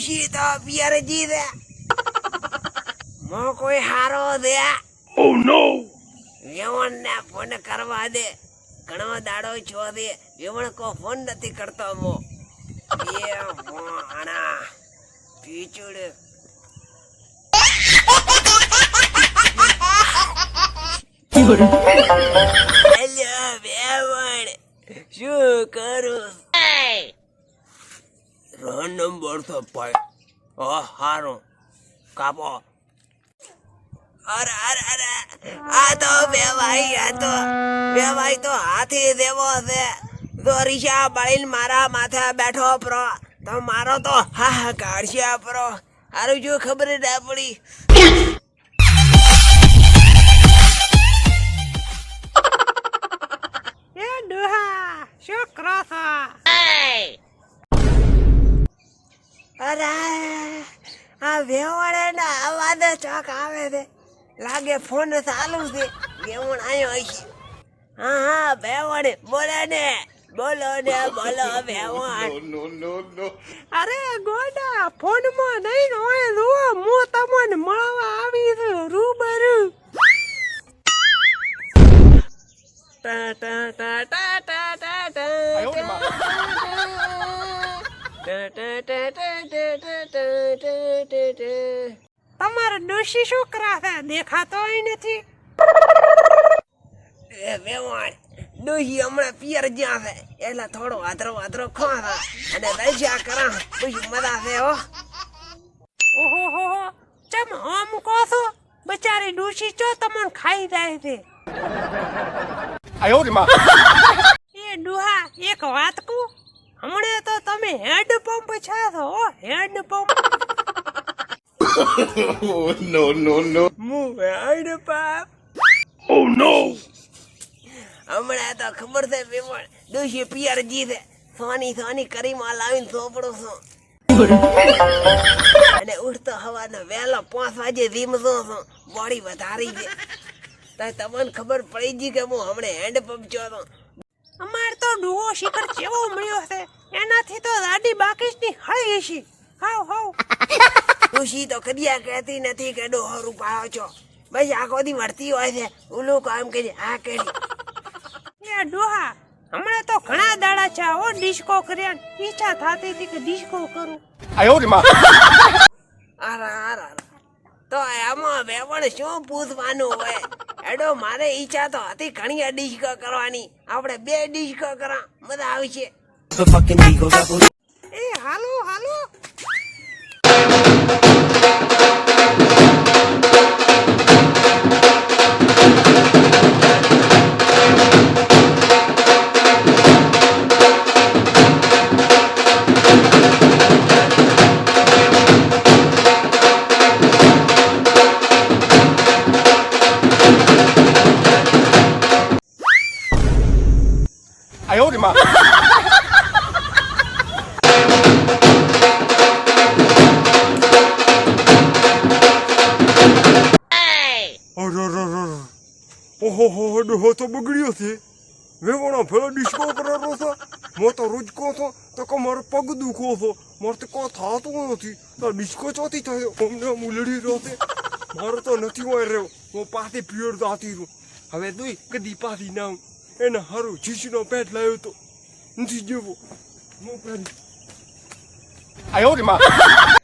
ડોશી તો પિયર જી દે મો કોઈ હારો દે ઓ નો વેવણ ને ફોન કરવા દે ઘણો દાડો છો દે વેવણ કો ફોન નથી કરતો મો એ મોણા પીચુડ હેલો વેવણ શું કરું રોન નંબર ભાઈ ઓ હારું. કાપો. અરે અરે અરે, આ તો બે ભાઈ આ તો બે ભાઈ તો હાથી દેવો છે. તો રીશા બળીને મારા માથે બેઠો પ્રો. તો મારો તો હા હા કાઢશે પ્રો. હારું જો ખબર ના પડી. અરે આ આવા અવાજ ચોક આવે છે. લાગે ફોન ચાલુ છે. વેવણ આવ્યો હશે. હા હા વેવણ બોલે ને બોલો ને બોલો વેવણ. અરે ગોડા ફોનમાં નહીં હોય જુઓ હું તમને મળવા આવી છું રૂબરૂ. ટા ટા ટા ટા ટા ટા ટા. તમારો ડોશી શું કરાવે દેખાતો નથી. એ વેવાણ ડોહી હમણાં પિયર જ્યાં છે એટલે થોડો વાતરો વાતરો ખોવા અને રજા કરા પછી મજા છે હો. ઓહો હો ચમ આમ કહો છો? બચારી ડોશી ચો તમને ખાઈ જાય છે? એ ડુહા એક વાત કહું? પણ હેન્ડપંપ છે તો હેન્ડપંપ. નો નો નો. હું હેન્ડપંપ. ઓ નો. હમણાં તો ખબર છે પેપર ડોશી પિયર છે. સોની સોની કરીમાં લાવીને સોપડું છું. અને ઉઠતો હવાનો વહેલો પાંચ વાગે જીમ જો છું. બોડી વધારી છે. તમને ખબર પડી ગઈ કે હું હમણાં હેન્ડપંપ છો અમાર તો ડુઓ શિખર જેવો મળ્યો છે એનાથી તો રાડી બાકીશની હળી ગઈ હાવ હાવ ખુશી તો કદિયા કહેતી નથી કે ડોહો રૂપાળો છો. ભાઈ આખો દી વળતી હોય છે. ઓલું કામ કરી આ કરી. એ ડોહા હમણાં તો ઘણા દાડા છે ઓ ડિસ્કો કર્યા ઈચ્છા થાતી હતી કે ડિસ્કો કરું. આયો રે માં. આરા આરા તો આમાં વેવણ શું પૂછવાનું હોય? એડો મારે ઈચ્છા તો હતી ઘણી ડિસ્કો કરવાની. આપણે બે ડિસ્કો કરા મજા આવશે. એ હાલો હાલો. ઓહો, હો તો બગડ્યો છે. વેવાણો ભેળો ડિસ્કો કરેલો છે. મો તો રોજ કહો છો, તો કે મારો પગ દુખો છો. મારે તો કોઈ થતું નથી. તો ડિસ્કો ચોથી થયો? અમને ઉલડી રહ્યો છે. મારો તો નથી હોય રહ્યો. હું પાછી પિયર જાતી રહ્યો હવે દુઈ કદી પાથી ના. એને હારું ચીચીનો પેટ લાવ્યો તો. નથી જેવો. હું કરી 哎